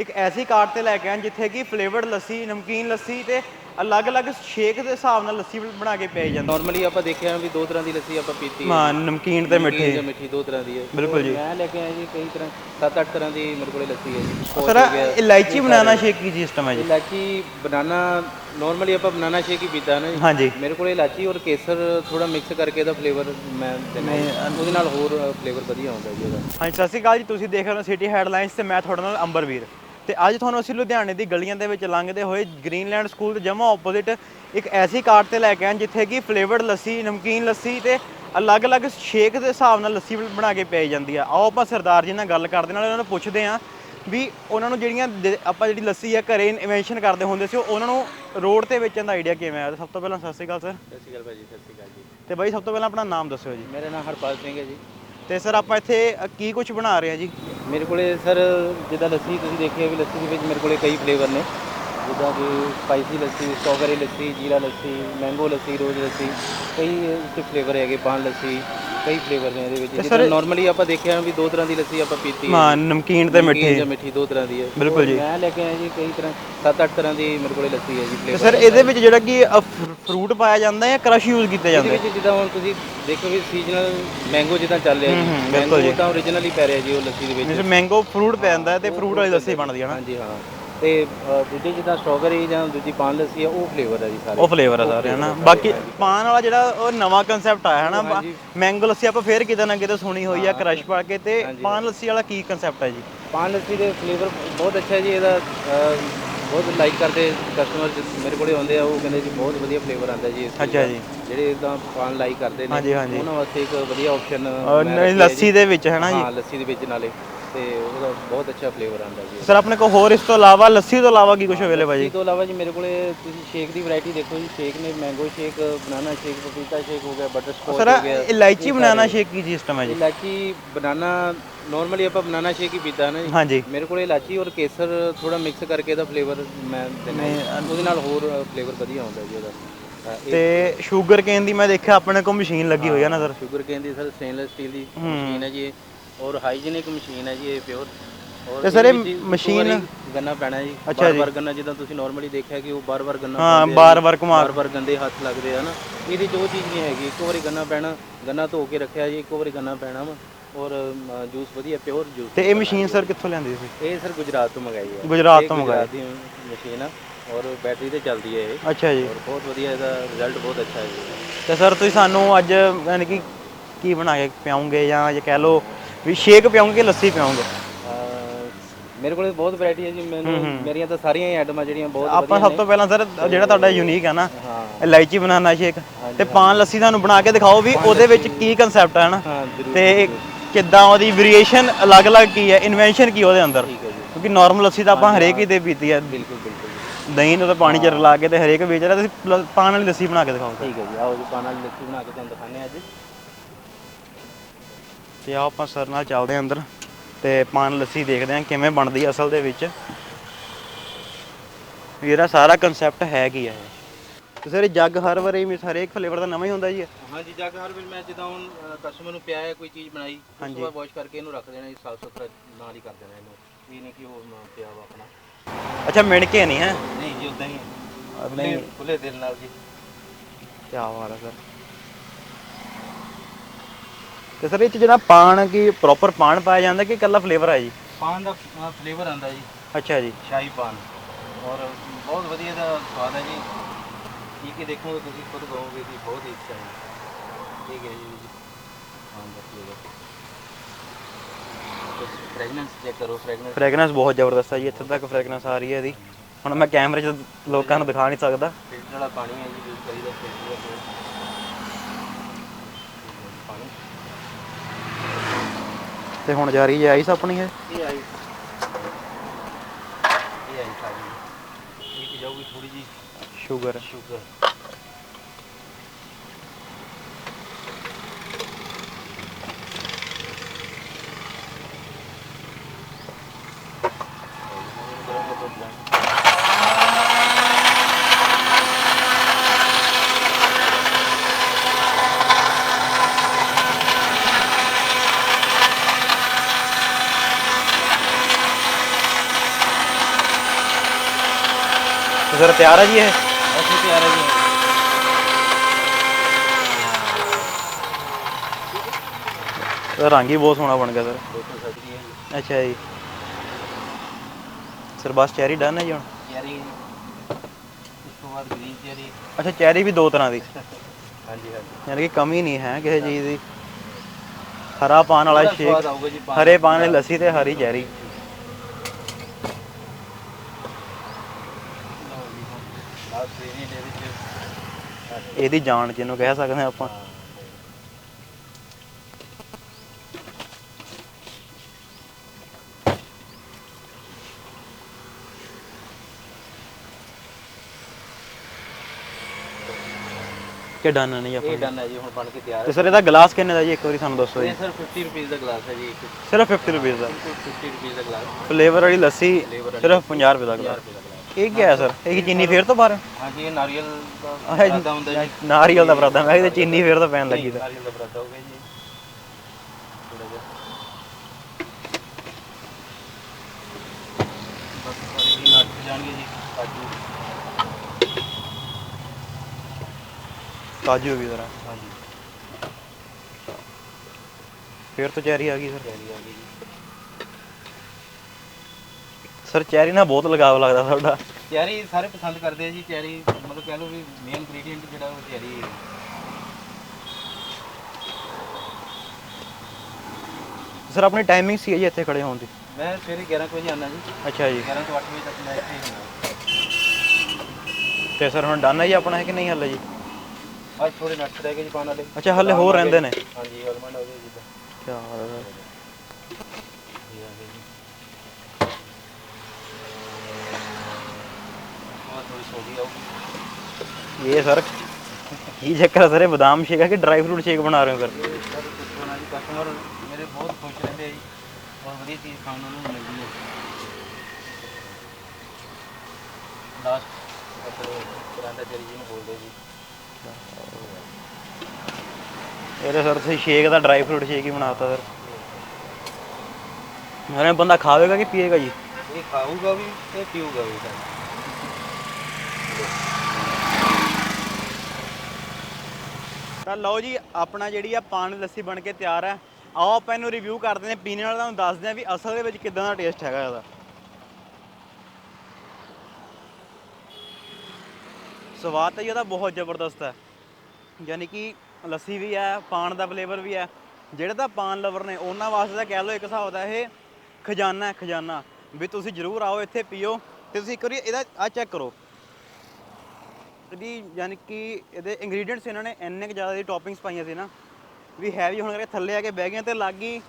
ਇੱਕ ਐਸੀ ਕਾਰਟ ਤੇ ਲੈ ਕੇ ਆਏ ਜਿੱਥੇ ਕਿ ਫਲੇਵਰਡ ਲੱਸੀ ਨਮਕੀਨ ਲੱਸੀ ਤੇ ਅਲੱਗ-ਅਲੱਗ ਸ਼ੇਕ ਦੇ ਹਿਸਾਬ ਨਾਲ ਲੱਸੀ ਬਣਾ ਕੇ ਪਿਆਈ ਜਾਂਦੀ। ਨਾਰਮਲੀ ਆਪਾਂ ਦੇਖਿਆ ਵੀ ਦੋ ਤਰ੍ਹਾਂ ਦੀ ਲੱਸੀ ਆਪਾਂ ਪੀਤੀ ਹੈ। ਹਾਂ ਨਮਕੀਨ ਤੇ ਮਿੱਠੀ। ਜਾਂ ਮਿੱਠੀ ਦੋ ਤਰ੍ਹਾਂ ਦੀ ਹੈ। ਬਿਲਕੁਲ ਜੀ। ਮੈਂ ਲੈ ਕੇ ਆਇਆ ਜੀ ਕਈ ਤਰ੍ਹਾਂ ਸੱਤ ਅੱਠ ਤਰ੍ਹਾਂ ਦੀ ਮੇਰੇ ਕੋਲੇ ਲੱਸੀ ਹੈ ਜੀ। ਸਰ ਇਲਾਇਚੀ ਬਨਾਨਾ ਸ਼ੇਕ ਕੀ ਸਿਸਟਮ ਹੈ ਜੀ? ਇਲਾਚੀ ਬਨਾਨਾ ਨਾਰਮਲੀ ਆਪਾਂ ਬਨਾਨਾ ਸ਼ੇਕ ਹੀ ਪੀਤਾ ਨਾ ਜੀ। ਮੇਰੇ ਕੋਲੇ ਇਲਾਚੀ ਔਰ ਕੇਸਰ ਥੋੜਾ ਮਿਕਸ ਕਰਕੇ ਇਹਦਾ ਫਲੇਵਰ ਮੈਂ ਦਿੰਦਾ। ਉਹਦੇ ਨਾਲ ਹੋਰ ਫਲੇਵਰ ਵਧੀਆ ਆਉਂਦਾ ਜੀ ਉਹਦਾ। ਹਾਂਜੀ ਸਤਿ ਸ਼੍ਰੀ ਅਕਾਲ ਜੀ। ਤੁਸੀਂ ਦੇਖ ਰਹੇ ਹੋ ਸਿਟੀ ਹੈਡਲਾਈਨਸ ਤੇ ਮੈਂ ਤੁਹਾਡੇ ਨਾਲ ਅੰਬਰਵੀਰ। ਤੇ ਅੱਜ ਤੁਹਾਨੂੰ ਅਸੀਂ ਲੁਧਿਆਣੇ ਦੀ ਗਲੀਆਂ ਦੇ ਵਿੱਚ ਲੰਘਦੇ ਹੋਏ ਗ੍ਰੀਨਲੈਂਡ ਸਕੂਲ ਦੇ ਜਮਾ ਆਪੋਜ਼ਿਟ ਇੱਕ ਐਸੀ ਕਾਰਟ ਤੇ ਲੈ ਕੇ ਆਏ ਜਿੱਥੇ ਕਿ ਫਲੇਵਰਡ ਲੱਸੀ ਨਮਕੀਨ ਲੱਸੀ ਤੇ ਅਲੱਗ-ਅਲੱਗ ਸ਼ੇਕ ਦੇ ਹਿਸਾਬ ਨਾਲ ਲੱਸੀ ਬਣਾ ਕੇ ਪਿਆਈ ਜਾਂਦੀ ਆ। ਆਓ ਆਪਾਂ ਸਰਦਾਰ ਜੀ ਨਾਲ ਗੱਲ ਕਰਦੇ ਨਾਲ ਉਹਨਾਂ ਨੂੰ ਪੁੱਛਦੇ ਆ ਵੀ ਉਹਨਾਂ ਨੂੰ ਜਿਹੜੀਆਂ ਆਪਾਂ ਜਿਹੜੀ ਲੱਸੀ ਆ ਘਰੇ ਇਨਵੈਂਸ਼ਨ ਕਰਦੇ ਹੁੰਦੇ ਸੀ ਉਹਨਾਂ ਨੂੰ ਰੋਡ ਤੇ ਵੇਚਣ ਦਾ ਆਈਡੀਆ ਕਿਵੇਂ ਆਇਆ? ਸਭ ਤੋਂ ਪਹਿਲਾਂ ਸਤਿ ਸ਼੍ਰੀ ਅਕਾਲ ਸਰ। ਸਤਿ ਸ਼੍ਰੀ ਅਕਾਲ ਭਾਜੀ ਸਤਿ ਸ਼੍ਰੀ ਅਕਾਲ ਜੀ। ਤੇ ਬਾਈ ਸਭ ਤੋਂ ਪਹਿਲਾਂ ਆਪਣਾ ਨਾਮ ਦੱਸਿਓ ਜੀ। ਮੇਰਾ ਨਾਮ ਹਰਪਾਲ ਸਿੰਘ ਹੈ ਜੀ। ਤੇ ਸਰ ਆਪਾਂ ਇੱਥੇ ਅ, ਕੀ ਕੁਝ ਬਣਾ ਰਹੇ ਆ ਜੀ? ਮੇਰੇ ਕੋਲੇ ਸਰ ਜਿੱਦਾਂ ਲੱਸੀ ਤੁਸੀਂ ਦੇਖਿਆ ਵੀ ਲੱਸੀ ਦੇ ਵਿੱਚ ਮੇਰੇ ਕੋਲੇ ਕਈ ਫਲੇਵਰ ਨੇ। ਜਿੱਦਾਂ ਕਿ ਸਪਾਈਸੀ ਲੱਸੀ ਸਟ੍ਰਾਬੇਰੀ ਲੱਸੀ ਜੀਰਾ ਲੱਸੀ ਮੈਂਗੋ ਲੱਸੀ ਰੋਜ਼ ਲੱਸੀ ਕਈ ਇਹ ਫਲੇਵਰ ਹੈਗੇ ਪਾਨ ਲੱਸੀ ਕਈ ਫਲੇਵਰ ਨੇ ਇਹਦੇ ਵਿੱਚ। ਜਿੱਦਾਂ ਨਾਰਮਲੀ ਆਪਾਂ ਦੇਖਿਆ ਵੀ ਦੋ ਤਰ੍ਹਾਂ ਦੀ ਲੱਸੀ ਆਪਾਂ ਪੀਤੀ ਹੈ ਹਾਂ ਨਮਕੀਨ ਤੇ ਮਿੱਠੀ। ਜਾਂ ਮਿੱਠੀ ਦੋ ਤਰ੍ਹਾਂ ਦੀ ਹੈ। ਬਿਲਕੁਲ ਜੀ। ਮੈਂ ਲੈ ਕੇ ਆਇਆ ਜੀ ਕਈ ਤਰ੍ਹਾਂ ਸੱਤ ਅੱਠ ਤਰ੍ਹਾਂ ਦੀ ਮੇਰੇ ਕੋਲੇ ਲੱਸੀ ਹੈ ਜੀ ਫਲੇਵਰ ਸਰ ਇਹਦੇ ਵਿੱਚ ਜਿਹੜਾ ਕਿ ਫਰੂਟ ਪਾਇਆ ਜਾਂਦਾ ਹੈ ਜਾਂ ਕ੍ਰਸ਼ ਯੂਜ਼ ਕੀਤੇ ਇਹਦੇ ਜਾਂਦੇ? ਵਿੱਚ ਜਿੱਦਾਂ ਹੁਣ ਤੁਸੀਂ ਦੇਖੋ ਵੀ ਸੀਜ਼ਨਲ ਮੈਂਗੋ ਜਿੱਦਾਂ ਚੱਲ ਰਿਹਾ ਜੀ। ਮੈਂਗੋ ਤਾਂ origignal ਹੀ ਪੈ ਰਿਹਾ ਜੀ ਉਹ ਲੱਸੀ ਦੇ ਵਿੱਚ। ਜਿਵੇਂ ਮੈਂਗੋ ਫਰੂਟ ਪੈ ਜਾਂਦਾ ਹੈ ਤੇ ਫਰੂਟ ਵਾਲੀ ਲੱਸੀ ਬਣਦੀ ਹੈ ਨਾ। ਹਾਂਜੀ ਹਾਂ। ਤੇ ਅ, ਦੂਜੀ ਜਿੱਦਾਂ ਸਟ੍ਰਾਬੇਰੀ ਜਾਂ ਦੂਜੀ ਪਾਨ ਲੱਸੀ ਹੈ ਉਹ ਫਲੇਵਰ ਹੈ ਜੀ ਸਾਰੇ। ਉਹ ਫਲੇਵਰ ਆ ਸਾਰੇ ਹਨਾ? ਬਾਕੀ ਪਾਨ ਵਾਲਾ ਜਿਹੜਾ ਉਹ ਨਵਾਂ ਕਨਸੈਪਟ ਆਇਆ ਹਨਾ? ਮੈਂਗੋ ਲੱਸੀ ਆਪਾਂ ਫੇਰ ਕਿਤੇ ਨਾ ਕਿਤੇ ਸੁਣੀ ਹੋਈ ਆ ਕ੍ਰਸ਼ ਪਾ ਕੇ ਤੇ ਪਾਨ ਲੱਸੀ ਵਾਲਾ ਕੀ ਕਨਸੈਪਟ ਹੈ ਜੀ? ਪਾਨ ਲੱਸੀ ਦੇ ਫਲੇਵਰ ਬਹੁਤ ਅੱਛਾ ਹੈ ਜੀ ਇਹਦਾ ਅ, ਬਹੁਤ ਲਾਈਕ ਕਰਦੇ ਕਸਟਮਰ ਮੇਰੇ ਕੋਲੇ ਆਉਂਦੇ ਆ ਉਹ ਕਹਿੰਦੇ ਜੀ ਬਹੁਤ ਵਧੀਆ ਫਲੇਵਰ ਆਉਂਦਾ ਜੀ ਇਸ ਚੀਜ਼ ਅੱਛਾ ਦਾ। ਜੀ। ਜਿਹੜੇ ਇਦਾਂ ਪਾਨ ਲਾਈਕ ਕਰਦੇ ਨੇ ਹਾਂਜੀ, ਹਾਂਜੀ। ਉਹਨਾਂ ਵਾਸਤੇ ਇੱਕ ਵਧੀਆ ਆਪਸ਼ਨ ਨਹੀਂ, ਲੱਸੀ ਦੇ ਵਿੱਚ ਹੈ ਨਾ ਜੀ? ਹਾਂ ਲੱਸੀ ਦੇ ਵਿੱਚ ਨਾਲੇ। ਤੇ ਉਹਦਾ ਬਹੁਤ ਅੱਛਾ ਫਲੇਵਰ ਆਉਂਦਾ ਜੀ। ਸਰ ਆਪਣੇ ਕੋਲ ਹੋਰ ਇਸ ਤੋਂ ਇਲਾਵਾ ਲੱਸੀ ਤੋਂ ਇਲਾਵਾ ਕੀ ਕੁਝ ਅਵੇਲੇਬਲ ਹੈ ਇਸ ਤੋਂ ਇਲਾਵਾ ਜੀ ਮੇਰੇ ਕੋਲੇ ਤੁਸੀਂ ਸ਼ੇਕ ਦੀ ਵੈਰਾਈਟੀ ਦੇਖੋ ਜੀ ਸ਼ੇਕ ਨੇ ਮੈਂਗੋ ਸ਼ੇਕ ਬਨਾਨਾ ਸ਼ੇਕ ਪਪੀਤਾ ਸ਼ੇਕ ਹੋ ਗਿਆ ਬਟਰ ਸਕੋਚ ਸਰ ਹੋ ਗਿਆ। ਇਲਾਇਚੀ ਬਨਾਨਾ ਸ਼ੇਕ ਕੀ ਸਿਸਟਮ ਹੈ ਜੀ? ਇਲਾਚੀ ਬਨਾਨਾ ਨਾਰਮਲੀ ਆਪਾਂ ਬਨਾਨਾ ਸ਼ੇਕ ਹੀ ਪੀਤਾ ਨਾ ਜੀ। ਹਾਂਜੀ। ਮੇਰੇ ਕੋਲੇ ਇਲਾਚੀ ਔਰ ਕੇਸਰ ਥੋੜਾ ਮਿਕਸ ਕਰਕੇ ਇਹਦਾ ਫਲੇਵਰ ਮੈਂ ਦਿੰਦਾ ਜੀ। ਉਹਦੇ ਨਾਲ ਹੋਰ ਫਲੇਵਰ ਵਧੀਆ ਆਉਂਦਾ ਜੀ ਉਹਦਾ। ਤੇ ਸ਼ੂਗਰ ਕੇਨ ਦੀ ਮੈਂ ਦੇਖਿਆ ਆਪਣੇ ਕੋਲ ਮਸ਼ੀਨ ਲੱਗੀ ਹੋਈ ਹੈ ਨਾ ਸਰ। ਸ਼ੂਗਰ ਕੇਨ ਦੀ ਸਰ ਸਟੇਨਲੈਸ ਸਟੀਲ ਦੀ ਮਸ਼ੀਨ ਹੈ ਜੀ ਇਹ। ਔਰ ਹਾਈਜੀਨਿਕ ਮਸ਼ੀਨ ਹੈ ਜੀ ਇਹ ਪਿਓਰ ਔਰ ਤੇ ਸਰ ਇਹ ਇਹਦੇ ਵਿੱਚ ਇੱਕੋ ਮਸ਼ੀਨ- ਵਾਰੀ ਗੰਨਾ ਪੈਣਾ ਜੀ। ਅੱਛਾ ਜੀ। ਬਾਰ-ਬਾਰ ਗੰਨਾ ਜਿੱਦਾਂ ਤੁਸੀਂ ਨਾਰਮਲੀ ਦੇਖਿਆ ਕਿ ਉਹ ਬਾਰ-ਬਾਰ ਗੰਨਾ ਹਾਂ ਪਾਉਂਦੇ ਆ ਬਾਰ-ਬਾਰ ਘੁਮਾ ਬਾਰ-ਬਾਰ ਗੰਦੇ ਹੱਥ ਲੱਗਦੇ ਆ ਨਾ। ਇਹਦੇ ਉਹ ਚੀਜ਼ ਨਹੀਂ ਹੈਗੀ ਇੱਕ ਵਾਰੀ ਗੰਨਾ ਪੈਣਾ ਗੰਨਾ ਧੋ ਕੇ ਰੱਖਿਆ ਜੀ ਇੱਕ ਵਾਰੀ ਗੰਨਾ ਪੈਣਾ ਵਾ। ਔਰ ਜੂਸ ਵਧੀਆ ਪਿਓਰ ਜੂਸ ਤੇ ਇਹ ਮਸ਼ੀਨ ਸਰ ਕਿੱਥੋਂ ਲਿਆਂਦੀ ਸੀ? ਇਹ ਸਰ ਗੁਜਰਾਤ ਤੋਂ ਮੰਗਾਈ ਹੈ। ਗੁਜਰਾਤ ਇਹ ਤੋਂ ਮੰਗਾਈ। ਗੁਜਰਾਤ ਦੀ ਮਸ਼ੀਨ ਆ। ਔਰ ਬੈਟਰੀ ਤੇ ਚੱਲਦੀ ਹੈ ਇਹ। ਅੱਛਾ ਜੀ। ਔਰ ਬਹੁਤ ਵਧੀਆ ਇਹਦਾ ਰਿਜ਼ਲਟ ਬਹੁਤ ਅੱਛਾ ਹੈ ਜੀ। ਤੇ ਸਰ ਤੁਸੀਂ ਸਾਨੂੰ ਅੱਜ ਯਾਨੀ ਕਿ ਕੀ ਬਣਾ ਕੇ ਪਿਆਉਂਗੇ ਜਾਂ ਜੇ ਕਹਿ ਲਓ ਵੀ ਸ਼ੇਕ ਪਿਆਉਂਗੇ ਕਿ ਲੱਸੀ ਪਿਆਉਂਗੇ ਅਹ ਮੇਰੇ ਕੋਲੇ ਬਹੁਤ ਵੈਰਾਈਟੀ ਹੈ ਜੀ ਮੈਨੂੰ ਮੇਰੀਆਂ ਤਾਂ ਸਾਰੀਆਂ ਹੀ ਆਈਟਮਾਂ ਜਿਹੜੀਆਂ ਬਹੁਤ ਆਪਾਂ ਸਭ ਤੋਂ ਪਹਿਲਾਂ ਸਰ ਜਿਹੜਾ ਤੁਹਾਡਾ ਯੂਨੀਕ ਹੈ ਨਾ ਇਲਾਇਚੀ ਬਨਾਨਾ ਸ਼ੇਕ ਤੇ ਪਾਨ ਲੱਸੀ ਤੁਹਾਨੂੰ ਬਣਾ ਕੇ ਦਿਖਾਓ ਵੀ ਉਹਦੇ ਵਿੱਚ ਕੀ ਕਨਸੈਪਟ ਹੈ ਨਾ ਹਾਂ ਜ਼ਰੂਰ ਤੇ ਕਿੱਦਾਂ ਉਹਦੀ ਵੇਰੀਏਸ਼ਨ ਅਲੱਗ-ਅਲੱਗ ਕੀ ਹੈ ਇਨਵੈਂਸ਼ਨ ਕੀ ਉਹਦੇ ਅੰਦਰ? ਠੀਕ ਹੈ ਜੀ। ਕਿਉਂਕਿ ਨਾਰਮਲ ਲੱਸੀ ਤਾਂ ਆਪਾਂ ਹਰੇਕ ਹੀ ਤੇ ਪੀਤੀ ਹੈ। ਬਿਲਕੁਲ ਬਿਲਕੁਲ। ਦਹੀਂ ਨੂੰ ਤਾਂ ਪਾਣੀ ਚ ਰਲਾ ਕੇ ਤੇ ਹਰੇਕ ਵੇਚ ਰਿਹਾ ਤੁਸੀਂ ਪਲ- ਪਾਨ ਵਾਲੀ ਲੱਸੀ ਬਣਾ ਕੇ ਦਿਖਾਓ ਸਰ। ਠੀਕ ਹੈ ਜੀ ਆਓ ਜੀ ਪਾਣ ਵਾਲੀ ਲੱਸੀ ਬਣਾ ਕੇ ਤੁਹਾਨੂੰ ਦਿਖਾਣੇ ਅੱਜ। ਤੇ ਆਓ ਆਪਾਂ ਸਰ ਨਾਲ ਚੱਲਦੇ ਹਾਂ ਅੰਦਰ ਤੇ ਪਾਨ ਲੱਸੀ ਦੇਖਦੇ ਹਾਂ ਕਿਵੇਂ ਬਣਦੀ ਹੈ ਅਸਲ ਦੇ ਵਿੱਚ। ਵੀ ਇਹਦਾ ਸਾਰਾ ਕਨਸੈਪਟ ਹੈ ਕੀ ਹੈ ਤੇ ਸਰ ਇਹ ਜੱਗ ਹਰ ਵਾਰੀ ਵੀ ਹਰੇਕ ਫਲੇਵਰ ਦਾ ਨਵਾਂ ਹੀ ਹੁੰਦਾ ਜੀ ਇਹ? ਹਾਂ ਜੀ ਜਾ ਕੇ ਹਰ ਵੇਲੇ ਮੈਂ ਜਿੱਦਾਂ ਹੁਣ ਕਸਟਮਰ ਨੂੰ ਪਿਆ ਹੈ ਕੋਈ ਚੀਜ਼ ਬਣਾਈ ਉਸ ਤੋਂ ਬਾਅਦ ਵਾਸ਼ ਕਰਕੇ ਇਹਨੂੰ ਰੱਖ ਦੇਣਾ ਜੀ ਸਾਫ਼ ਸੁਥਰਾ ਨਾਲ ਹੀ ਕਰ ਦੇਣਾ ਇਹਨੂੰ। ਇਹ ਨਹੀਂ ਕਿ ਉਹ ਨਾ ਪਿਆ ਵਾ ਆਪਣਾ। ਅੱਛਾ ਮਿਣ ਕੇ ਨਹੀਂ ਹੈ? ਨਹੀਂ ਜੀ ਉਦਾਂ ਹੀ ਨਹੀਂ। ਖੁੱਲੇ ਦਿਲ ਨਾਲ ਜੀ। ਕੀ ਬਾਤ ਹੈ ਸਰ। ਤੇ ਸਰ ਇਹ ਚ ਜਿਹੜਾ ਪਾਨ ਕੀ ਪ੍ਰੋਪਰ ਪਾਨ ਪਾਇਆ ਜਾਂਦਾ ਕਿ ਇਕੱਲਾ ਫਲੇਵਰ ਹੈ ਜੀ? ਪਾਨ ਦਾ ਫਲੇਵਰ ਆਂਦਾ ਜੀ। ਅੱਛਾ ਜੀ। ਸ਼ਾਹੀ ਪਾਨ। ਔਰ ਬਹੁਤ ਵਧੀਆ ਦਾ ਸਵਾਦ ਹੈ ਜੀ। ਇਹ ਕਿ ਦੇਖੋਗੇ ਤੁਸੀਂ ਖੁਦ ਕਹੋਗੇ ਕਿ ਬਹੁਤ ਹੀ ਅੱਛਾ ਹੈ ਠੀਕ ਹੈ ਜੀ। ਪਾਨ ਦਾ ਫਲੇਵਰ ਫ੍ਰੈਗਨੈਂਸ ਚੈੱਕ ਕਰੋ ਫ੍ਰੈਗਨੈਂਸ ਫ੍ਰੈਗਰੈਂਸ ਬਹੁਤ ਜ਼ਬਰਦਸਤ ਹੈ ਜੀ ਇੱਥੇ ਤੱਕ ਫ੍ਰੈਗਰੈਂਸ ਆ ਰਹੀ ਹੈ ਇਹਦੀ। ਹੁਣ ਮੈਂ ਕੈਮਰੇ 'ਚ ਲੋਕਾਂ ਨੂੰ ਦਿਖਾ ਨਹੀਂ ਸਕਦਾ। ਫਿਲਟਰ ਵਾਲਾ ਪਾਣੀ ਹੈ ਜੀ ਯੂਜ਼ ਕਰੀਦਾ ਫਿਲਟਰ ਤੇ ਹੁਣ ਜਾ ਰਹੀ ਹੈ ਆਈਸ ਆਪਣੀ ਹੈ ਇਹ ਆਈ ਇਹ ਆਈ ਸਾਡੀ ਇਹ ਜਾਊਗੀ ਥੋੜੀ ਜੀ ਸ਼ੂਗਰ ਸ਼ੂਗਰ Thank you. ਤੇ ਸਰ ਤਿਆਰ ਹੈ ਜੀ ਇਹ? ਅਸੀਂ ਤਿਆਰ ਹੈ ਜੀ। ਸਰ ਰੰਗ ਹੀ ਬਹੁਤ ਸੋਹਣਾ ਬਣ ਗਿਆ ਸਰ। ਅੱਛਾ ਜੀ। ਸਰ ਬਸ ਚੈਰੀ ਡਨ ਹੈ ਜੀ ਹੁਣ? ਜੀ। ਉਸ ਤੋਂ ਬਾਅਦ ਗ੍ਰੀਨ ਤਿਆਰੀ ਅੱਛਾ ਚੈਰੀ ਵੀ ਦੋ ਤਰ੍ਹਾਂ ਦੀ। ਹਾਂਜੀ ਹਾਂਜੀ। ਯਾਨੀ ਕਿ ਕਮੀ ਨਹੀਂ ਹੈ ਕਿਸੇ ਚੀਜ਼ ਦੀ। ਹਰਾ ਪਾਨ ਵਾਲਾ ਸ਼ੇਕ ਪਾਣੀ ਹਰੇ ਪਾਨ ਵਾਲੀ ਲੱਸੀ ਤੇ ਹਰੀ ਚੈਰੀ। ਇਹਦੀ ਜਾਨ ਜਿਹਨੂੰ ਕਹਿ ਸਕਦੇ ਹਾਂ ਆਪਾਂ। ਕਿ ਡਨ ਨਹੀਂ ਇਹ ਆਪਾਂ ਡਨ ਹੈ ਜੀ ਹੁਣ ਬਣ ਕੇ ਤਿਆਰ ਤੇ ਹੈ ਸਰ ਇਹਦਾ ਗਲਾਸ ਕਿੰਨੇ ਦਾ ਜੀ? ਇੱਕ ਵਾਰੀ ਸਾਨੂੰ ਦੱਸੋ ਜੀ। ਇਹ ਸਰ 50 ਰੁਪਏ ਦਾ ਗਲਾਸ ਹੈ ਜੀ ਇੱਕ। ਸਿਰਫ 50 ਰੁਪਏ ਦਾ। ਬਿਲਕੁਲ 50 ਰੁਪਏ ਦਾ ਗਲਾਸ ਫਲੇਵਰ ਵਾਲੀ ਲੱਸੀ ਸਿਰਫ 50 ਰੁਪਏ ਦਾ 50 ਗਲਾਸ ਰੁਪਏ ਦਾ ਗਲਾਸ ਇਹ ਕੀ ਹੈ ਸਰ? ਇਹ ਚੀਨੀ ਫੇਰ ਤੋਂ ਬਾਹਰ? ਹਾਂਜੀ ਇਹ ਨਾਰੀਅਲ ਦਾ ਪਰਾਠਾ ਹੁੰਦਾ ਜੀ। ਨਾਰੀਅਲ ਦਾ ਪਰਾਦਾ। ਮੈਂ ਕਿਹਾ ਚੀਨੀ ਫੇਰ ਤਾਂ ਪੈਣ ਲੱਗੀ ਤਾਂ। ਨਾਰੀਅਲ ਦਾ ਪਰਾਠਾ ਹੋ ਗਿਆ ਜੀ। ਥੋੜਾ ਜਿਹਾ। ਬਸ ਸਾਰੇ ਵੀ ਨੱਟ ਜਾਣਗੇ ਜੀ ਕਾਜੂ। ਕਾਜੂ ਵੀ ਜ਼ਰਾ। ਹਾਂਜੀ। ਫੇਰ ਤੋਂ ਚੈਰੀ ਆ ਗਈ ਸਰ। ਤਿਆਰੀ ਆ ਗਈ ਜੀ। ਸਰ ਚੈਰੀ ਨਾਲ ਬਹੁਤ ਲਗਾਵ ਲੱਗਦਾ ਤੁਹਾਡਾ। ਤਿਆਰੀ ਸਾਰੇ ਪਸੰਦ ਕਰਦੇ ਆ ਜੀ ਤਿਆਰੀ ਮਤਲਬ ਕਹਿ ਲਓ ਵੀ ਮੇਨ ਇੰਗਰੀਡੀਐਂਟ ਜਿਹੜਾ ਉਹ ਤਿਆਰੀ ਹੈ। ਸਰ ਆਪਣੀ ਟਾਈਮਿੰਗ ਸੀ ਜੀ ਇੱਥੇ ਖੜੇ ਹੋਣ ਦੀ। ਮੈਂ ਸਵੇਰੇ 11 ਕੁ ਵਜੇ ਆਉਂਦਾ ਜੀ। ਅੱਛਾ ਜੀ। 11 ਤੋਂ 8 ਵਜੇ ਤੱਕ ਮੈਂ ਇੱਥੇ ਹੀ ਹੁੰਦਾ। ਤੇ ਸਰ ਹੁਣ ਡਨ ਹੈ ਜੀ ਆਪਣਾ ਹੈ ਕਿ ਨਹੀਂ ਹੱਲੇ ਜੀ? ਅੱਜ ਥੋੜੇ ਨਟਸ ਰਹਿ ਗਏ ਜੀ ਪਾਉਣ ਵਾਲੇ। ਅੱਛਾ ਹੱਲੇ ਹੋਰ ਰਹਿੰਦੇ ਨੇ। ਹਾਂਜੀ ਆਲਮੰਡ ਹੋ ਗਏ ਜਿੱਦਾਂ ਕਿਆ ਬਾਤ ਹੈ। ਇਹ ਆ ਗਏ ਜੀ। ਇਹ ਸਰ ਕੀ ਚੱਕਰ ਹੈ ਸਰ ਇਹ ਬਦਾਮ ਸ਼ੇਕ ਹੈ ਕਿ ਡਰਾਈ ਫਰੂਟ ਸ਼ੇਕ ਬਣਾ ਰਹੇ ਹੋ ਫਿਰ? ਇਹ ਸਰ ਕੁਝ ਹੋਣਾ ਜੀ ਕਸਟਮਰ ਮੇਰੇ ਬਹੁਤ ਖੁਸ਼ ਰਹਿੰਦੇ ਆ ਜੀ। ਬਹੁਤ ਵਧੀਆ ਚੀਜ਼ ਖਾਣ ਨੂੰ ਮਿਲਦੀ ਹੈ ਲਾਸਟ ਮਤਲਬ ਪੁਰਾਣਾ ਤੇਰੀ ਜੀ ਨੂੰ ਬੋਲਦੇ ਜੀ। ਇਹਦੇ ਸਰ ਤੁਸੀਂ ਸ਼ੇਕ ਦਾ ਡਰਾਈ ਫਰੂਟ ਸ਼ੇਕ ਹੀ ਬਣਾਤਾ ਸਰ। ਮੇਰੇ ਬੰਦਾ ਖਾਵੇਗਾ ਕਿ ਪੀਏਗਾ ਜੀ? ਇਹ ਖਾਊਗਾ ਵੀ ਤੇ ਪੀਊਗਾ ਵੀ ਸਰ। ਤਾਂ ਲਓ ਜੀ, ਆਪਣਾ ਜਿਹੜੀ ਆ ਪਾਣੀ ਲੱਸੀ ਬਣ ਕੇ ਤਿਆਰ ਹੈ। ਆਓ ਆਪਾਂ ਇਹਨੂੰ ਰਿਵਿਊ ਕਰਦੇ ਹਾਂ। ਪੀਣੇ ਨਾਲ ਤੁਹਾਨੂੰ ਦੱਸਦੇ ਹਾਂ ਵੀ ਅਸਲ ਦੇ ਵਿੱਚ ਕਿਦਾਂ ਦਾ ਟੇਸਟ ਹੈਗਾ ਇਹਦਾ। ਸਵਾਦ ਤਾਂ ਜੀ ਇਹਦਾ ਬਹੁਤ ਜ਼ਬਰਦਸਤ ਹੈ। ਯਾਨੀ ਕਿ ਲੱਸੀ ਵੀ ਹੈ ਪਾਣ ਦਾ ਫਲੇਵਰ ਵੀ ਹੈ। ਜਿਹੜੇ ਤਾਂ ਪਾਨ ਲਵਰ ਨੇ, ਉਹਨਾਂ ਵਾਸਤੇ ਤਾਂ ਕਹਿ ਲਓ ਇੱਕ ਹਿਸਾਬ ਦਾ ਇਹ ਖਜ਼ਾਨਾ ਹੈ, ਖਜ਼ਾਨਾ। ਵੀ ਤੁਸੀਂ ਜ਼ਰੂਰ ਆਓ, ਇੱਥੇ ਪੀਓ। ਤੇ ਤੁਸੀਂ ਇੱਕ ਵਾਰੀ ਇਹਦਾ ਆ ਚੈੱਕ ਕਰੋ। ਇਹਦੀ ਯਾਨੀ ਕਿ ਇਹਦੇ ਇੰਗਰੀਡੀਅੰਟਸ ਇਹਨਾਂ ਨੇ ਇੰਨੇ ਕੁ ਜ਼ਿਆਦਾ ਦੀ ਟੌਪਿੰਗਸ ਪਾਈਆਂ ਸੀ ਨਾ, ਵੀ ਹੈਵੀ ਹੋਣ ਕਰਕੇ ਥੱਲੇ ਆ ਕੇ ਬਹਿ ਗਈਆਂ ਤੇ ਲੱਗ ਗਈ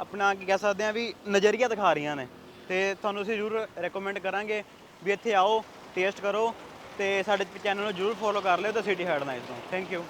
ਆਪਣਾ ਕੀ ਕਹਿ ਸਕਦੇ ਆ ਵੀ ਨਜ਼ਰੀਆ ਦਿਖਾ ਰਹੀਆਂ ਨੇ। ਤੇ ਤੁਹਾਨੂੰ ਅਸੀਂ ਜ਼ਰੂਰ ਰეკਮੈਂਡ ਕਰਾਂਗੇ ਵੀ ਇੱਥੇ ਆਓ ਟੇਸਟ ਕਰੋ ਤੇ ਸਾਡੇ ਚੈਨਲ ਨੂੰ ਜ਼ਰੂਰ ਫੋਲੋ ਕਰ ਲਿਓ ਤੇ ਸਿਟੀ ਹੈਡ ਨਾਈਸ ਤੋਂ। Thank you